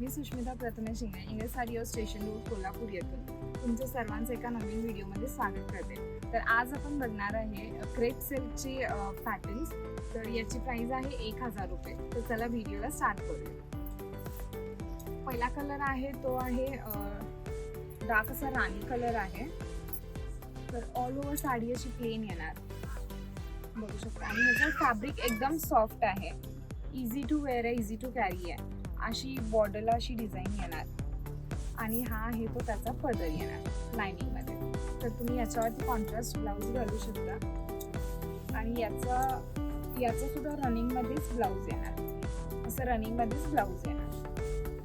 प्रथमेश शिंगणे इंग्रज sari station road Kolhapur येथून तुमचं सर्वांचं एका नवीन व्हिडिओमध्ये स्वागत करते. तर आज आपण बघणार आहे क्रेप सिल्कची पॅटर्न्स तर याची प्राइस आहे एक हजार रुपये. तर चला व्हिडिओला स्टार्ट करूया. पहिला कलर आहे तो आहे डार्क असा राणी कलर आहे. तर ऑल ओव्हर साडी अशी प्लेन येणार. बघू शकता. आणि ह्याचं फॅब्रिक एकदम सॉफ्ट आहे. इझी टू वेअर आहे इझी टू कॅरी आहे. अशी बॉर्डरला अशी डिझाईन येणार. आणि हा आहे तो त्याचा पदर येणार लायनिंगमध्ये तर तुम्ही याच्यावरती कॉन्ट्रास्ट ब्लाऊज घालू शकता. आणि याचा याचं सुद्धा रनिंगमध्येच ब्लाऊज येणार. असं रनिंगमध्येच ब्लाऊज येणार.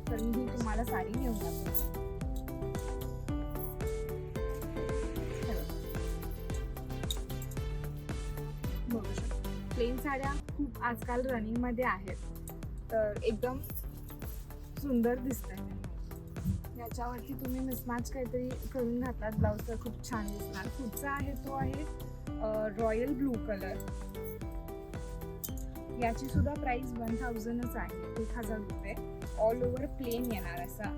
तर मी ही तुम्हाला साडी घेऊन दाखवते. बघू शकता. प्लेन साड्या खूप आजकाल रनिंगमध्ये आहेत. तर एकदम सुंदर दिसत आहे याच्यावरती तुम्ही मिसमॅच काहीतरी करून घातलात ब्लाऊज तर खूप छान दिसणार. पुढचा आहे तो आहे? रॉयल ब्लू कलर याची सुद्धा प्राइस वन थाउजंडच आहे. एक हजार रुपये. ऑल ओव्हर प्लेन येणार असा.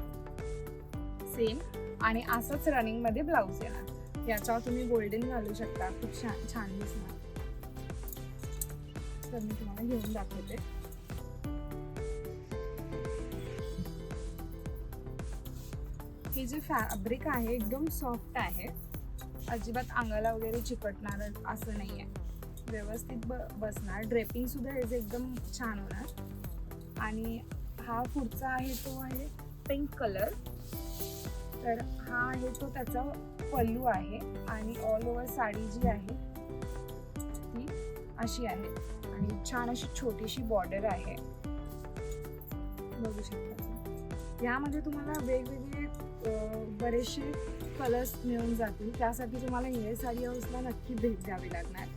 सेम आणि असंच रनिंगमध्ये ब्लाऊज येणार. याच्यावर तुम्ही गोल्डन घालू शकता. खूप छान छान दिसणार. तर मी तुम्हाला घेऊन दाखवते. हे जे फॅब्रिक आहे एकदम सॉफ्ट आहे. अजिबात अंगाला वगैरे चिकटणार असं नाही आहे व्यवस्थित ब बसणार. ड्रेपिंग सुद्धा ह्याचं एकदम छान होणार. आणि हा पुढचा आहे तो आहे पिंक कलर. तर हा आहे तो त्याचा पल्लू आहे आणि ऑल ओव्हर साडी जी आहे ती अशी आहे. आणि छान अशी छोटीशी बॉर्डर आहे. बघू शकता यामध्ये तुम्हाला वेगवेगळे बरेचसे कलर्स मिळून जातील. त्यासाठी तुम्हाला इंग्लिश साडी हाऊसला नक्की भेट द्यावी लागणार.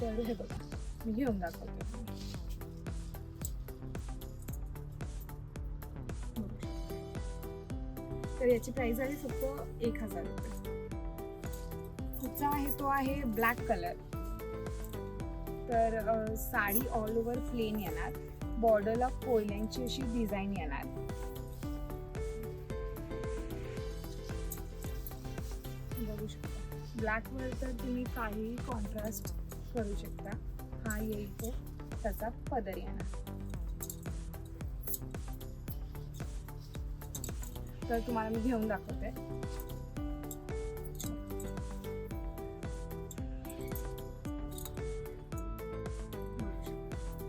तर हे बघा मी घेऊन दाखवते. तर याची प्राइस आहे फक्त एक हजार रुपये. पुढचा आहे तो आहे ब्लॅक कलर तर साडी ऑल ओव्हर प्लेन येणार. बॉर्डरला कोयल्यांची अशी डिझाईन येणार. ब्लॅकवर तर तुम्ही काही कॉन्ट्रास्ट करू शकता. हा येईल तो. त्याचा पदर येणार तर तुम्हाला मी घेऊन दाखवते.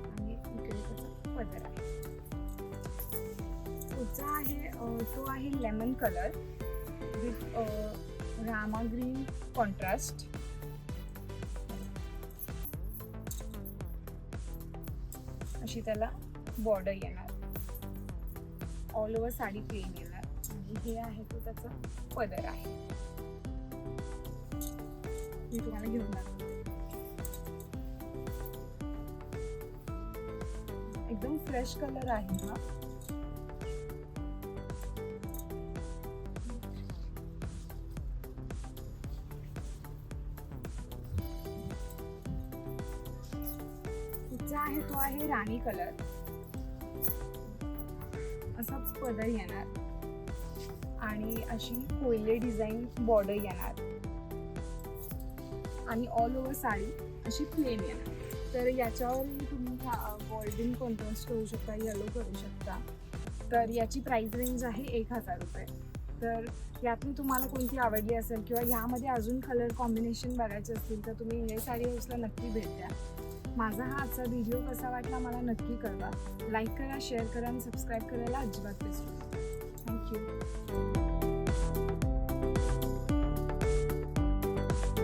आणि इकडे त्याचा पदर आहे. पुढचा आहे तो आहे lemon colour with Rama green contrast. अशी त्याला बॉर्डर येणार. ऑल ओव्हर साडी प्लेन येणार. आणि हे आहे तो त्याचा पदर आहे. मी तुम्हाला घेऊन दाखवते. एकदम फ्रेश कलर आहे हा. पुढचा आहे तो आहे राणी कलर. असाच पदर येणार. आणि अशी कोयले डिझाईन बॉर्डर येणार. आणि ऑल ओव्हर साडी अशी प्लेन येणार. तर याच्यावर तुम्ही गोल्डन कॉन्ट्रास्ट करू शकता येलो करू शकता. तर याची प्राईस रेंज आहे एक हजार रुपये. तर यातून तुम्हाला कोणती आवडली असेल किंवा यामध्ये अजून कलर कॉम्बिनेशन बघायचे असतील तर तुम्ही हे साडी हाऊसला नक्की भेट द्या. माझा हा आजचा व्हिडिओ कसा वाटला मला नक्की कळवा. लाईक करा शेअर करा आणि सबस्क्राईब करायला अजिबात विसरू थँक्यू